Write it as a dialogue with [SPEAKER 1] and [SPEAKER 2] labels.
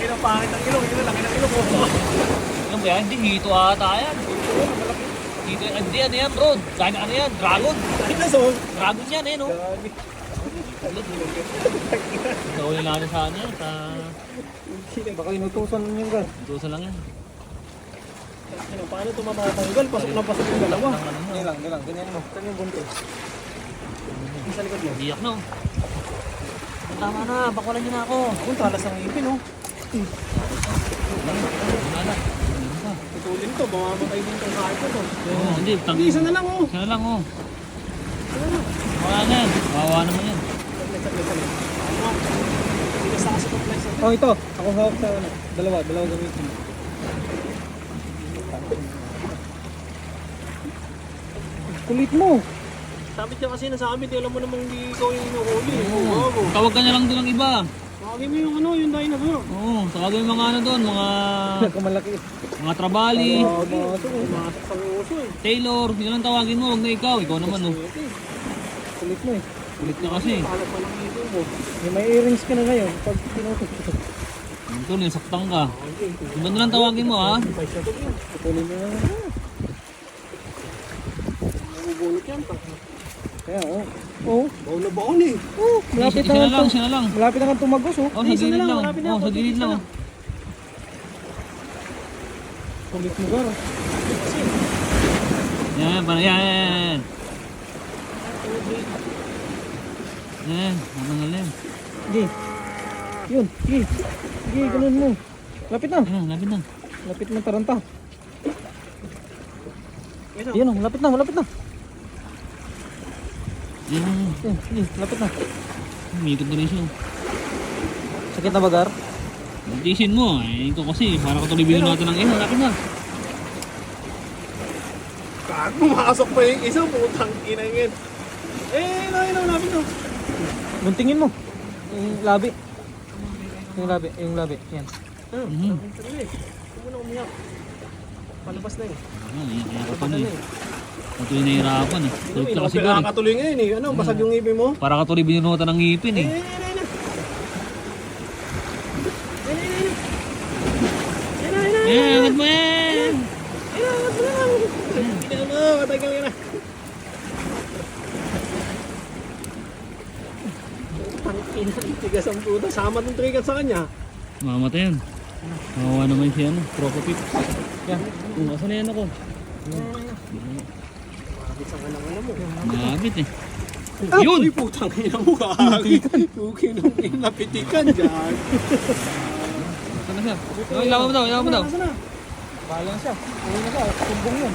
[SPEAKER 1] Laki ng pangit ng ilong. Yun, laki ng ilong.
[SPEAKER 2] Ano ba yan? Hindi, hito ata yan. Hito yan. Hindi, ano yan bro? Gana ano yan? Dragon. Dragon yan eh, no? Gawin natin sa ano yan, sa...
[SPEAKER 1] Baka inutusan niyo gan.
[SPEAKER 2] Dusa lang yan.
[SPEAKER 1] Ano, paano ito matatanggal? Pasok na pasok yung dalawa. Ganyan lang, ganyan lang. Ganyan mo. Saan yung bunto? Yung sa likod mo.
[SPEAKER 2] Iyak na oh. Tama na, bakulan niyo na ako.
[SPEAKER 1] Kung talas ng ipin, oh.
[SPEAKER 2] Ba?
[SPEAKER 1] Tutulin to, mamamatay din itong kahit to.
[SPEAKER 2] Oo, hindi. Tang...
[SPEAKER 1] Hindi, isa na lang, oh.
[SPEAKER 2] Isa na lang oh. Wala na yan. Wawa naman yan.
[SPEAKER 1] Saglit. Ano? Kasi. Oh, ito. Ako hawak sa ano. Dalawa, dalawa gamitin. Kulit mo. Sabi niya kasi nasabi, di alam mo namang hindi ikaw yung inuhuli. Oo. Oh,
[SPEAKER 2] Tawag ka na lang doon ng iba.
[SPEAKER 1] Tawagin mo yung ano, yung dinosaur.
[SPEAKER 2] Oo, tawagin yung mga ano doon, mga
[SPEAKER 1] Kamalaki.
[SPEAKER 2] mga trabali,
[SPEAKER 1] Masok sa uso eh.
[SPEAKER 2] Taylor, yun ang tawagin mo, wag na ikaw, ikaw naman oh.
[SPEAKER 1] Kulit mo eh.
[SPEAKER 2] Kulit na kasi.
[SPEAKER 1] Pahalap pa ng ito mo. May, may earrings ka na ngayon pag tinutok.
[SPEAKER 2] Ito, ninsaktan ka. Iba na lang tawagin mo ha.
[SPEAKER 1] Tutuloy mo na. Nabubulot yan. Kaya oh. Oh. Baon na baon eh. Oh, malapit na
[SPEAKER 2] na lang, isa na lang.
[SPEAKER 1] Malapit na kang tumagos oh.
[SPEAKER 2] Oh, sa
[SPEAKER 1] na
[SPEAKER 2] gilid lang.
[SPEAKER 1] na
[SPEAKER 2] Oh, sa gilid lang.
[SPEAKER 1] na. Kulit mo gar.
[SPEAKER 2] Yan, para yan, yan, yan. Ano yan.
[SPEAKER 1] Sige. Yun, sige. Sige, ganun mo. Lapit na.
[SPEAKER 2] Yan, lapit na.
[SPEAKER 1] Lapit ng taranta. Yan oh, lapit na, malapit na.
[SPEAKER 2] Yan, yan, yan.
[SPEAKER 1] Yan, lapit na.
[SPEAKER 2] Umikot na rin siya.
[SPEAKER 1] Sakit na ba gar?
[SPEAKER 2] Tisin mo, eh, ito kasi, para ko tuloy bilhin natin ng iho, lapit na.
[SPEAKER 1] Kag, pumasok pa yung isa, putang ina yun. Eh, no, labi no. Guntingin mo. Yung labi. Yung labi, yung labi. Yan. Ah,
[SPEAKER 2] Mhm.
[SPEAKER 1] Sarili. Huwag mo na umiyak. Palabas na eh.
[SPEAKER 2] Ano, iyak ka pa na eh. Patuloy nahihirapan eh. Tulog ka kasi doon eh.
[SPEAKER 1] Nakakatuloy ngayon eh. Ano, basag yung ngipin mo?
[SPEAKER 2] Para ka tuloy binunutan ng ngipin eh.
[SPEAKER 1] Eh,
[SPEAKER 2] angat mo yan!
[SPEAKER 1] Mo, matagal ka na. Tangina, tigas ang puta. Sama ng trigat sa kanya.
[SPEAKER 2] Mamatay yan. Kawawa naman siya ano, Crocopip. Yan, kung asan na yan ako?
[SPEAKER 1] Alam mo?
[SPEAKER 2] Mabit eh.
[SPEAKER 1] Ah,
[SPEAKER 2] Yun!
[SPEAKER 1] Uy, putang ina mo kagi. Tukin ng pinapitikan dyan.
[SPEAKER 2] Saan na siya? Ilawan mo daw, ilawan mo daw.
[SPEAKER 1] Na siya. Uwi na siya. Tumbong yun.